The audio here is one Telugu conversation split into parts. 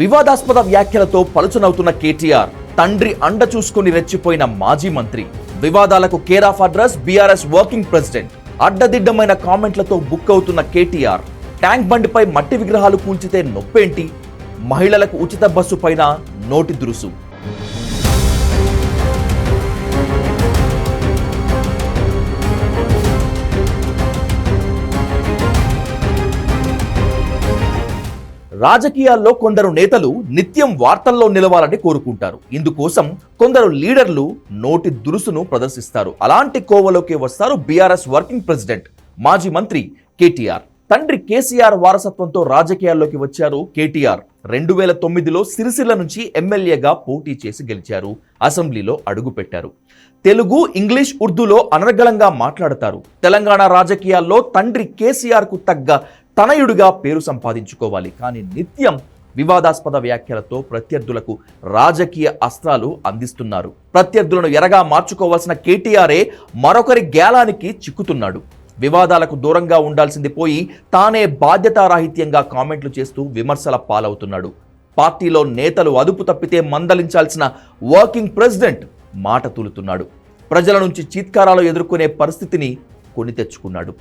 వివాదాస్పద వ్యాఖ్యలతో పలుచనవుతున్న కేటీఆర్ తండ్రి అండ చూసుకుని రెచ్చిపోయిన మాజీ మంత్రి. వివాదాలకు care of address BRS working president. అడ్డదిడ్డమైన కామెంట్లతో బుక్ అవుతున్న కేటీఆర్ ట్యాంక్ బండిపై మట్టి విగ్రహాలు కూల్చితే నొప్పేంటి? మహిళలకు ఉచిత బస్సు పైన నోటి దురుసు. రాజకీయాల్లో కొందరు నేతలు నిత్యం వార్తల్లో నిలవాలని కోరుకుంటారు. ఇందుకోసం కొందరు లీడర్లు నోటి దురుసును ప్రదర్శిస్తారు. అలాంటి కోవలోకి వస్తారు బీఆర్ఎస్ వర్కింగ్ ప్రెసిడెంట్ మాజీ మంత్రి కేటీఆర్. తండ్రి కేసీఆర్ వారసత్వంతో రాజకీయాల్లోకి వచ్చారు కేటీఆర్. రెండు వేల తొమ్మిదిలో సిరిసిల్ల నుంచి ఎమ్మెల్యేగా పోటీ చేసి గెలిచారు. అసెంబ్లీలో అడుగుపెట్టారు. తెలుగు ఇంగ్లీష్ ఉర్దూలో అనర్గళంగా మాట్లాడతారు. తెలంగాణ రాజకీయాల్లో తండ్రి కేసీఆర్కు తగ్గ తనయుడుగా పేరు సంపాదించుకోవాలి. కానీ నిత్యం వివాదాస్పద వ్యాఖ్యలతో ప్రత్యర్థులకు రాజకీయ అస్త్రాలు అందిస్తున్నారు. ప్రత్యర్థులను ఎరగా మార్చుకోవాల్సిన కేటీఆర్ఏ మరొకరి గేలానికి చిక్కుతున్నాడు. వివాదాలకు దూరంగా ఉండాల్సింది పోయి తానే బాధ్యతారాహిత్యంగా కామెంట్లు చేస్తూ విమర్శల పాలవుతున్నాడు. పార్టీలో నేతలు అదుపు తప్పితే మందలించాల్సిన వర్కింగ్ ప్రెసిడెంట్ మాట తూలుతున్నాడు. ప్రజల నుంచి చీత్కారాలు ఎదుర్కొనే పరిస్థితిని కొని తెచ్చుకున్నాడు.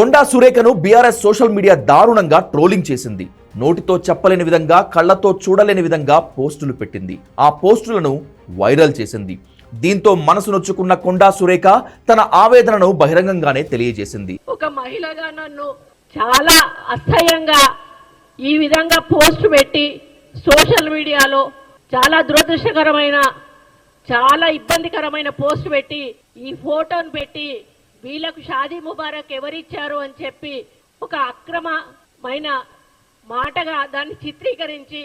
కొండా సురేఖను బీఆర్ఎస్ సోషల్ మీడియా దారుణంగా ట్రోలింగ్ చేసింది. నోటితో చెప్పలేని విధంగా కళ్ళతో చూడలేని విధంగా పోస్టులు పెట్టింది. ఆ పోస్టులను వైరల్ చేసింది. దీంతో మనసు నొచ్చుకున్న కొండా సురేఖ తన ఆవేదనను బహిరంగంగానే తెలియజేసింది. ఒక మహిళగా నన్ను చాలా అసహ్యంగా ఈ విధంగా పోస్ట్ పెట్టి సోషల్ మీడియాలో చాలా దురదృష్టకరమైన చాలా ఇబ్బందికరమైన పోస్ట్ పెట్టి ఈ ఫోటోను పెట్టి వీళ్ళకు షాదీ ముబారక్ ఎవరిచ్చారు అని చెప్పి ఒక అక్రమమైన మాటగా దాన్ని చిత్రీకరించి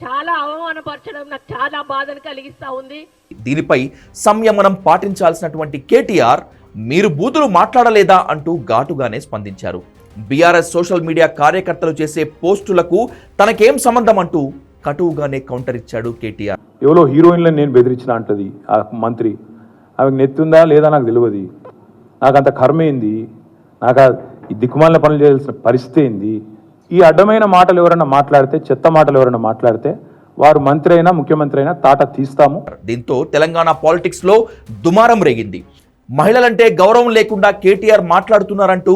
చాలా అవమానపరచడం నాకు చాలా బాధను కలిగిస్తా ఉంది. దీనిపై సంయమనం పాటించాల్సినటువంటి కేటీఆర్ మీరు బూతులు మాట్లాడలేదా అంటూ ఘాటుగానే స్పందించారు. బీఆర్ఎస్ సోషల్ మీడియా కార్యకర్తలు చేసే పోస్టులకు తనకేం సంబంధం అంటూ కటువుగానే కౌంటర్ ఇచ్చాడు కేటీఆర్. ఎవరో హీరోయిన్లను నేను బెదిరించిన అంటది ఆ మంత్రి. ఆమెకు నెత్తుందా లేదా నాకు తెలియదు నాకు అంత కర్మ ఏంది? నాకు ఈ దిక్కుమాలిన పనులు చేయాల్సిన పరిస్థితి ఏంది? ఈ అడ్డమైన మాటలు ఎవరైనా మాట్లాడితే చెత్త మాటలు ఎవరైనా మాట్లాడితే వారు మంత్రి అయినా ముఖ్యమంత్రి అయినా తాట తీస్తాము. దీంతో తెలంగాణ పాలిటిక్స్లో దుమారం రేగింది. మహిళలంటే గౌరవం లేకుండా కేటీఆర్ మాట్లాడుతున్నారంటూ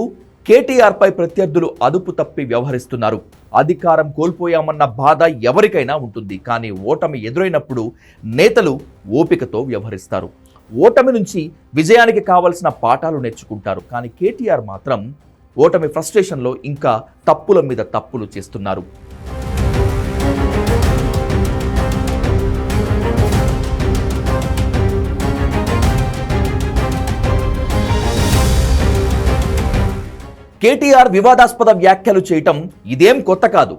కేటీఆర్పై ప్రత్యర్థులు అదుపు తప్పి వ్యవహరిస్తున్నారు. అధికారం కోల్పోయామన్న బాధ ఎవరికైనా ఉంటుంది. కానీ ఓటమి ఎదురైనప్పుడు నేతలు ఓపికతో వ్యవహరిస్తారు. ఓటమి నుంచి విజయానికి కావలసిన పాఠాలు నేర్చుకుంటారు. కానీ కేటీఆర్ మాత్రం ఓటమి ఫ్రస్ట్రేషన్లో ఇంకా తప్పుల మీద తప్పులు చేస్తున్నారు. కేటీఆర్ వివాదాస్పద వ్యాఖ్యలు చేయటం ఇదేం కొత్త కాదు.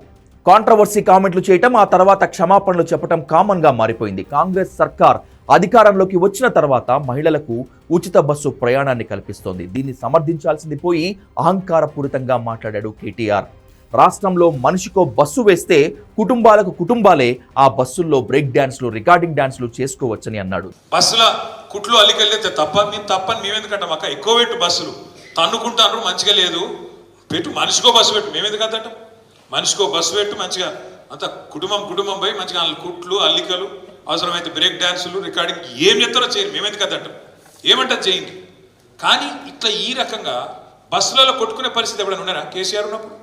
కాంట్రవర్సీ కామెంట్లు చేయటం ఆ తర్వాత క్షమాపణలు చెప్పటం కామన్గా మారిపోయింది. కాంగ్రెస్ సర్కార్ అధికారంలోకి వచ్చిన తర్వాత మహిళలకు ఉచిత బస్సు ప్రయాణాన్ని కల్పిస్తోంది. దీన్ని సమర్థించాల్సింది పోయి అహంకారపూరితంగా మాట్లాడాడు కేటీఆర్. రాష్ట్రంలో మనిషికో బస్సు వేస్తే కుటుంబాలకు కుటుంబాలే ఆ బస్సుల్లో బ్రేక్ డ్యాన్స్లు రికార్డింగ్ డ్యాన్స్లు చేసుకోవచ్చని అన్నాడు. బస్సుల కుట్లు అల్లికెళ్ళితే తప్ప మేము తప్పని మేమెందుకంటాం అక్క? ఎక్కువ పెట్టు బస్సులు. తన్నుకుంటాను మంచిగా లేదు. పెట్టు మనిషికో బస్సు పెట్టు. మేమెందుకు అంతటం? మనిషికో బస్సు పెట్టు మంచిగా. అంత కుటుంబం కుటుంబం పోయి మంచిగా కుట్లు అల్లికలు అవసరమైతే బ్రేక్ డ్యాన్సులు రికార్డింగ్ ఏం చెప్తారో చేయరు. మేమెందుకు అంతటం ఏమంటారు చేయండి కానీ ఇట్లా ఈ రకంగా బస్సులలో కొట్టుకునే పరిస్థితి ఎప్పుడైనా ఉన్నారా? కేసీఆర్ ఉన్నప్పుడు?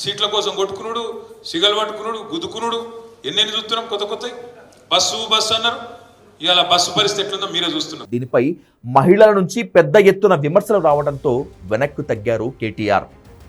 సీట్ల కోసం కొట్టుకునుడు సిగలు పట్టుకునుడు గుద్దుకునుడు ఎన్నెన్ని చూస్తున్నాం? కొత్త కొత్త బస్సు బస్సు అన్నారు. ఇవాళ బస్సు పరిస్థితి ఎట్లుందో మీరే చూస్తున్నారు. దీనిపై మహిళల నుంచి పెద్ద ఎత్తున విమర్శలు రావడంతో వెనక్కు తగ్గారు కేటీఆర్.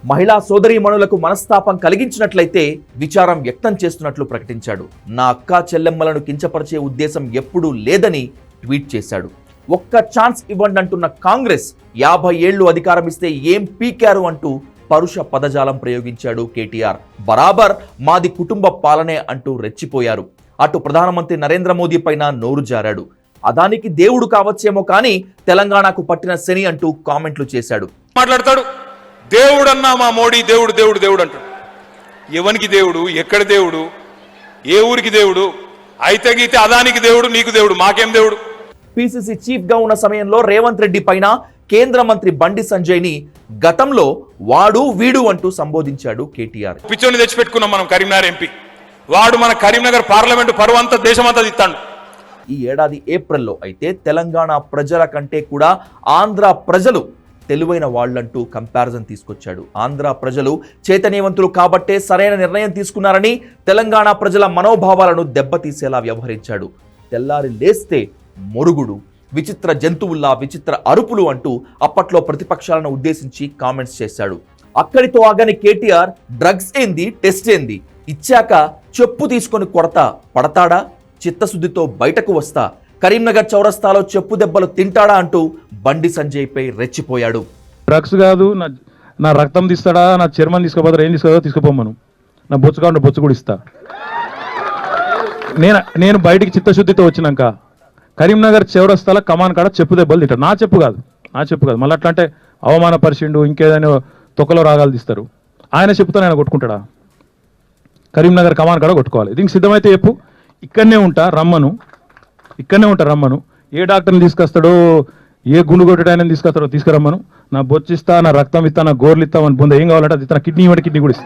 మహిళా సోదరీమణులకు మనస్తాపం కలిగించినట్లయితే విచారం వ్యక్తం చేస్తున్నట్లు ప్రకటించాడు. నా అక్క చెల్లెమ్మలను కించపరిచే ఉద్దేశం ఎప్పుడూ లేదని ట్వీట్ చేశాడు. ఒక్క ఛాన్స్ ఇవ్వండి అంటున్న కాంగ్రెస్ యాభై ఏళ్ళు అధికారం ఇస్తే ఏం పీకారు అంటూ పరుష పదజాలం ప్రయోగించాడు కేటీఆర్. బరాబర్ మాది కుటుంబ పాలనే అంటూ రెచ్చిపోయారు. అటు ప్రధానమంత్రి నరేంద్ర మోదీ పైన నోరు జారాడు. అదానికి దేవుడు కావచ్చేమో కానీ తెలంగాణకు పట్టిన శని అంటూ కామెంట్లు చేశాడు. మాట్లాడతాడు. దేవుడు అన్నా మా మోడీ దేవుడు దేవుడు దేవుడు అంటాడు. ఎవనికి దేవుడు? ఎక్కడ దేవుడు? ఏ ఊరికి దేవుడు? అయితే గీతే అదానికి దేవుడు నీకు దేవుడు మాకేం దేవుడు? పిసిసి చీఫ్గా ఉన్న సమయంలో రేవంత్ రెడ్డి పైన కేంద్ర మంత్రి బండి సంజయ్ని గతంలో వాడు వీడు అంటూ సంబోధించాడు కేటీఆర్. పిచ్చోని తెచ్చిపెట్టుకున్నాం మనం కరీంనగర్ ఎంపీ. వాడు మన కరీంనగర్ పార్లమెంటు పరువంతా దేశమంతా తిత్తాడు. ఈ ఏడాది ఏప్రిల్లో అయితే తెలంగాణ ప్రజల కంటే కూడా ఆంధ్ర ప్రజలు తెలివైన వాళ్ళంటూ కంపారిజన్ తీసుకొచ్చాడు. ఆంధ్ర ప్రజలు చైతన్యవంతులు కాబట్టే సరైన నిర్ణయం తీసుకున్నారని తెలంగాణ ప్రజల మనోభావాలను దెబ్బతీసేలా వ్యవహరించాడు. తెల్లారి లేస్తే మొరుగుడు విచిత్ర జంతువుల్లా విచిత్ర అరుపులు అంటూ అప్పట్లో ప్రతిపక్షాలను ఉద్దేశించి కామెంట్స్ చేశాడు. అక్కడితో ఆగని కేటీఆర్ డ్రగ్స్ ఏంది? టెస్ట్ ఏంది? ఇచ్చాక చెప్పు తీసుకొని కొడతా పడతాడా? చిత్తశుద్ధితో బయటకు వస్తా కరీంనగర్ చౌరస్తాలో చెప్పు దెబ్బలు తింటాడా అంటూ బండి సంజయ్పై రెచ్చిపోయాడు. డ్రగ్స్ కాదు నా నా రక్తం తీస్తాడా నా చర్మం తీసుకోపోతారా ఏం తీసుకోదా తీసుకుపోమను. నా బొచ్చు కావాలంటే బొచ్చు కూడా ఇస్తా. నేను నేను బయటికి చిత్తశుద్ధితో వచ్చినాక కరీంనగర్ చౌరస్తాల కమాన్ కాడ చెప్పు దెబ్బలు తింటాడు నా చెప్పు కాదు నా చెప్పు కాదు. మళ్ళీ అట్లా అంటే అవమానపరిచిండు ఇంకేదైనా తొక్కలో రాగాలు తీస్తారు. ఆయన చెప్పుతో ఆయన కొట్టుకుంటాడా? కరీంనగర్ కమాన్ కాడ కొట్టుకోవాలి. దీనికి సిద్ధమైతే చెప్పు. ఇక్కడనే ఉంటా రమ్మను. ఇక్కడనే ఉంటా రమ్మను. ఏ డాక్టర్ని తీసుకొస్తాడో ఏ గుండు కొట్టడానికి తీసుకొస్తాడో తీసుకురమ్మను. నా బొచ్చిస్తా నా రక్తం ఇస్తా నా గోర్లు ఇస్తామని పొందే ఏం కావాలంటే అది తన కిడ్నీ ఇవ్వండి కిడ్నీ కూడా ఇస్తా.